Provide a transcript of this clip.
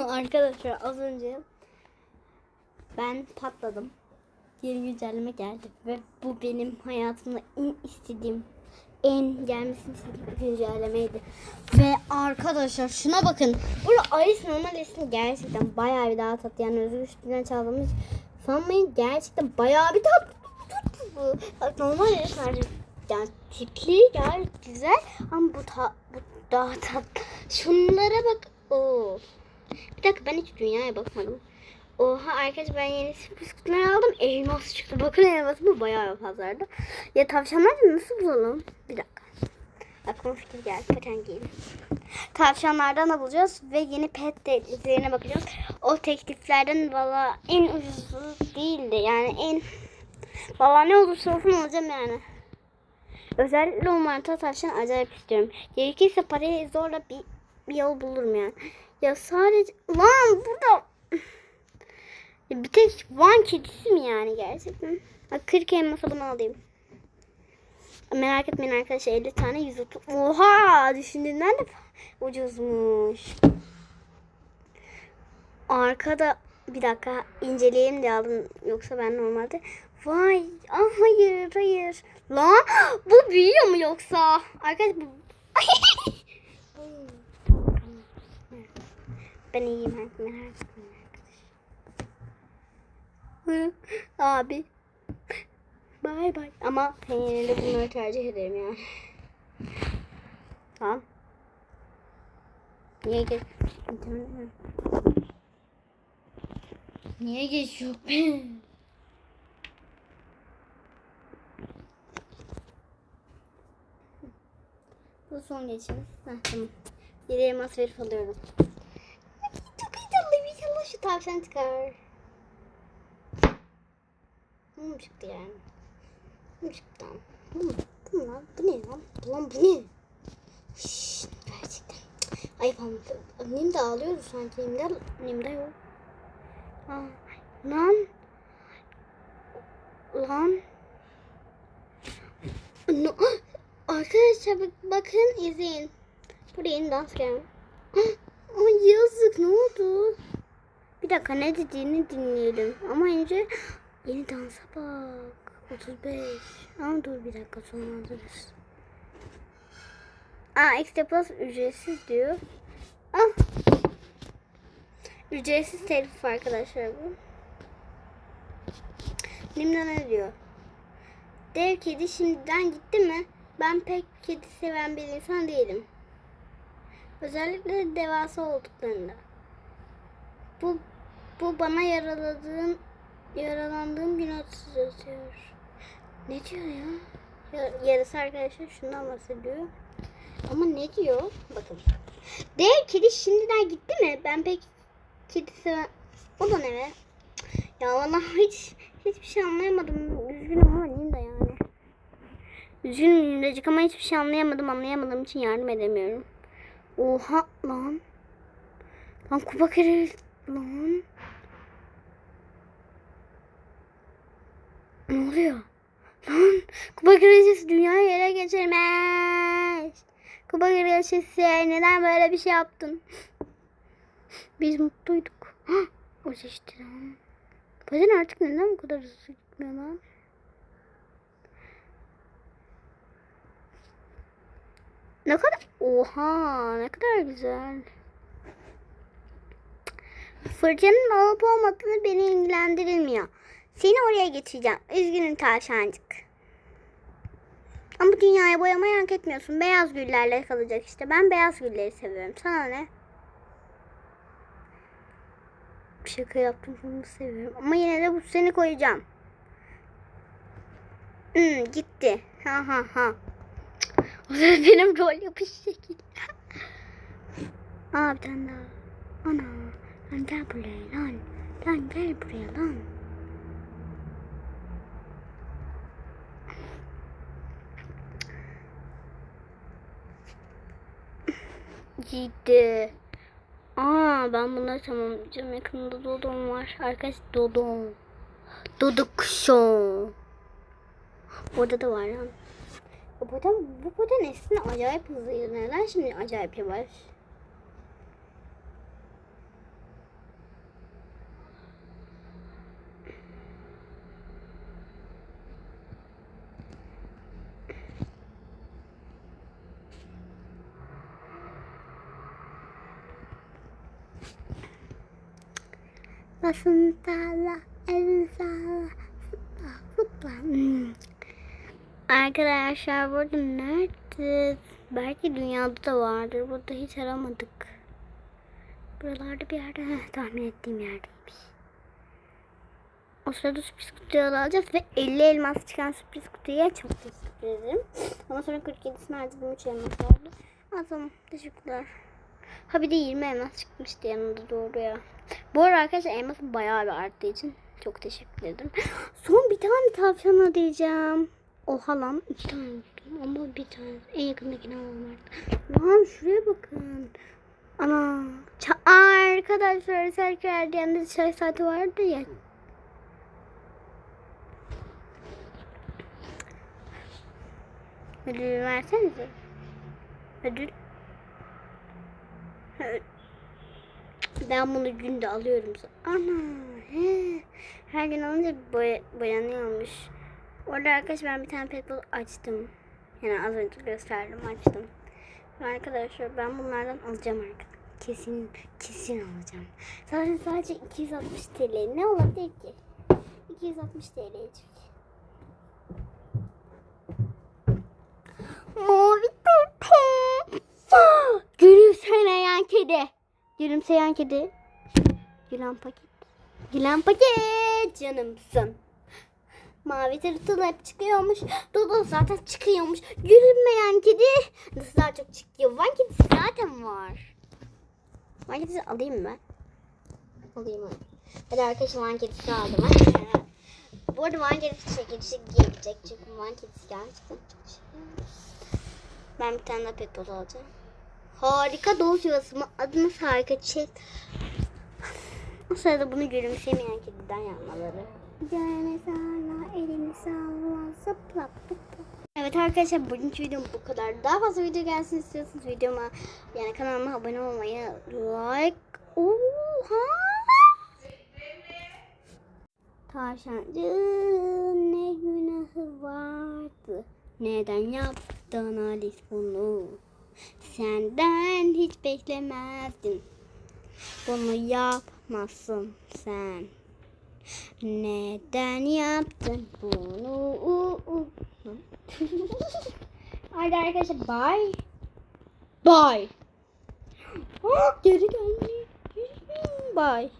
Arkadaşlar az önce ben patladım. Yeni güncelleme geldi ve bu benim hayatımda en istediğim en gelmesini istediğim güncellemeydi. Ve arkadaşlar şuna bakın. Burada Alice normal Alice'in gerçekten bayağı bir daha tatlı. Yani özgür üstünden çaldığımız sanmayın gerçekten bayağı bir tatlı. Bu normal Alice yani tipli gayet güzel ama bu, ta, bu daha tatlı. Şunlara bak. Oo. Bir dakika ben hiç dünyaya bakmadım. Oha arkadaşlar ben yeni bisküvitler aldım. Elmas çıktı. Bakın elması bu bayağı fazlaydı. Ya tavşanları nasıl bulalım? Bir dakika. Aklıma fikir geldi. Paten giyelim. Tavşanlardan da bulacağız ve yeni pet tekliflerine bakacağız. O tekliflerden valla en ucuzu değildi. Yani en valla ne olursa olsun alacağım yani. Özellikle o mantar tavşan acayip istiyorum. Gerekirse parayı zorla bir, bir yol bulurum yani. Ya sadece lan burada bir tek Van kedisi mi yani gerçekten? Bak 40 elmas alımı alayım. Merak etmeyin arkadaşlar 50 tane 130. Oha düşündüğümden de ucuzmuş. Arkada bir dakika inceleyelim de alın yoksa ben normalde Vay ah hayır hayır. Lan bu büyüyor mu yoksa? Arkadaşlar bu Ben iyiyim merak etmeyin arkadaşlar. Abi. Bay bay. Ama de bunları tercih ederim yani. Tamam. Niye geç? Niye geç yok be? Bu son geçimiz. Heh, tamam. Elmas verip alıyorum. Tavşan çıkar. Bu mu çıktı yani? Bu mu çıktı? Bu mu? Bu mu lan? Bu ne lan? Bu lan bu ne? Şşş, gerçekten. Ayıp ama. Annem de ağlıyordu sanki. Nimde, Nimde yok. Aa, lan. Lan. No. Arkadaşlar bak, bakın izleyin. Buraya dans gelmiş. Ay yazık ne oldu? Bir dakika ne dediğini dinleyelim. Ama önce yeni dansa bak. 35. Ama dur bir dakika sonra alırız. Aa extra plus ücretsiz diyor. Ah. Ücretsiz telif arkadaşlar bu. Nimda ne diyor? Dev kedi şimdiden gitti mi? Ben pek kedi seven bir insan değilim. Özellikle de devasa olduklarında. Bu bu bana yaraladığım yaralandığım gün hatırlatıyor. Ne diyor ya? ya yarısı arkadaşlar şundan bahsediyor. Ama ne diyor? Bakın. Dev kedi şimdiden gitti mi? Ben pek kedi seven... O da ne be? Ya valla hiç hiçbir şey anlayamadım. Üzgünüm ama neyim de yani. Üzgünüm Recik ama hiçbir şey anlayamadım. Anlayamadığım için yardım edemiyorum. Oha lan. Lan kupa kere lan. Ne oluyor? Lan kupa kraliçesi dünyayı ele geçirmiş. Kupa kraliçesi neden böyle bir şey yaptın? Biz mutluyduk. Hah, o işte lan. Bazen artık neden bu kadar hızlı gitmiyor lan? Ne kadar... Oha ne kadar güzel. Fırçanın olup olmadığını beni ilgilendirilmiyor. Seni oraya getireceğim. Üzgünüm tavşancık. Ama dünyayı boyamayı hak etmiyorsun. Beyaz güllerle kalacak işte. Ben beyaz gülleri seviyorum. Sana ne? Şaka yaptım. Bunu seviyorum. Ama yine de bu seni koyacağım. Hmm, gitti. Ha ha ha. O da benim rol yapış şekli. Aa bir tane daha. Ana. Lan gel buraya lan. Lan gel buraya lan. Gitti. Aa ben bunları tamamlayacağım. Yakında Dodon var. Arkadaş Dodon. Doduk Show. Orada da var lan. Bu poten, bu poten eskiden acayip hızlıydı. Neden şimdi acayip yavaş? Basın sağla, elin sağla, zıpla zıpla. Hmm. Arkadaşlar burada nerede? Belki dünyada da vardır. Burada hiç aramadık. Buralarda bir yerde heh, tahmin ettiğim yerdeymiş. O sırada sürpriz kutuyu alacağız ve 50 elmas çıkan sürpriz kutuya çok teşekkür ederim. Ondan sonra 47'sini harcadım 3 elmas vardı. Aa, tamam teşekkürler. Ha bir de 20 elmas çıkmıştı yanında doğru ya. Bu arada arkadaşlar elmasım bayağı bir arttığı için çok teşekkür ederim. Son bir tane tavşana diyeceğim. Oha lan iki tane unuttum ama bir tane en yakındakini alalım artık. Lan şuraya bakın. Ana. Ça- arkadaşlar Serkan Erdiyen'de çay saati vardı ya. Ödül versenize. Ödül. Ben bunu günde alıyorum. Ana. He. Her gün alınca boya, boyanıyormuş. Orada arkadaşlar ben bir tane petbol açtım. Yani az önce gösterdim açtım. Arkadaşlar ben bunlardan alacağım arkadaşlar. Kesin kesin alacağım. Sadece sadece 260 TL ne olabilir ki? 260 TL'cik. Mavi pepe. Gülümseyen kedi. Gülümseyen kedi. Gülen paket. Gülen paket canımsın. Mavi tırtıl hep çıkıyormuş. Dodo zaten çıkıyormuş. Gülünmeyen kedi nasıl daha çok çıkıyor? Van kedisi zaten var. Van kedisi alayım mı? Alayım hadi. Hadi arkadaşlar Van kedisi aldım. Bu arada Van kedisi çekilişi gelecek. Çünkü Van kedisi gerçekten çok şey. Ben bir tane daha pet alacağım. Harika dost yuvası mı? Adınız harika çiçek. O sırada bunu gülümsemeyen kediden yapmaları. Gülme salla, elini salla, zıpla zıpla. Evet arkadaşlar bugünkü videom bu kadar. Daha fazla video gelsin istiyorsanız videoma yani kanalıma abone olmayı, like, oha! Tavşancığın ne günahı vardı? Neden yaptın Alice bunu? Senden hiç beklemezdim. Bunu yapmazsın sen. Neden yaptın bunu? Hadi arkadaşlar bye. Bye. Geri geldi. Bye.